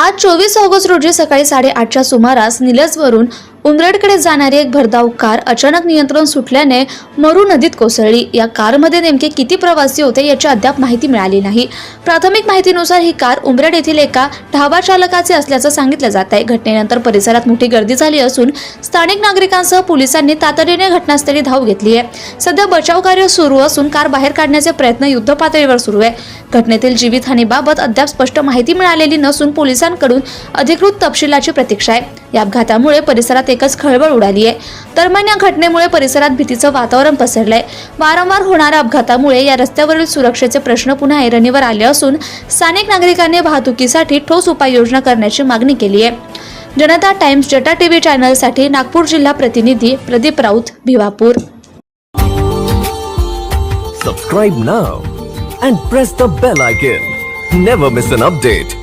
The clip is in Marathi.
आज चोवीस ऑगस्ट रोजी सकाळी साडेआठच्या सुमारास निलजवरून उमरेडकडे जाणारी एक भरधाव कार अचानक नियंत्रण सुटल्याने मरू नदीत कोसळली. या कारमध्ये नेमके किती प्रवासी होते याची अद्याप माहिती मिळाली नाही. प्राथमिक माहितीनुसार ही कार उमरेड येथील एका ढाबा चालकाचे असल्याचं सांगितलं जात आहे. घटनेनंतर परिसरात मोठी गर्दी झाली असून स्थानिक नागरिकांसह पोलिसांनी तातडीने घटनास्थळी धाव घेतली आहे. सध्या बचाव कार्य सुरू असून कार बाहेर काढण्याचे प्रयत्न युद्धपातळीवर सुरू आहे. घटनेतील जीवितहानीबाबत अद्याप स्पष्ट माहिती मिळालेली नसून पोलिसांकडून अधिकृत तपशिलाची प्रतीक्षा आहे. या अपघातामुळे परिसरात एकच खळबळ उडाली आहे. दरम्यान या घटनेमुळे परिसरात भीतीचं वातावरण पसरलंय. वारंवार होणाऱ्या अपघातामुळे या रस्त्यावरील सुरक्षेचे प्रश्न पुन्हा ऐरणीवर आले असून स्थानिक नागरिकांनी वाहतुकीसाठी ठोस उपाययोजना करण्याची मागणी केली आहे. जनता टाइम्स जटा टीव्ही चॅनलसाठी नागपूर जिल्हा प्रतिनिधी Pradeep Raut Bhiwapur. Subscribe now and press the bell icon never miss an update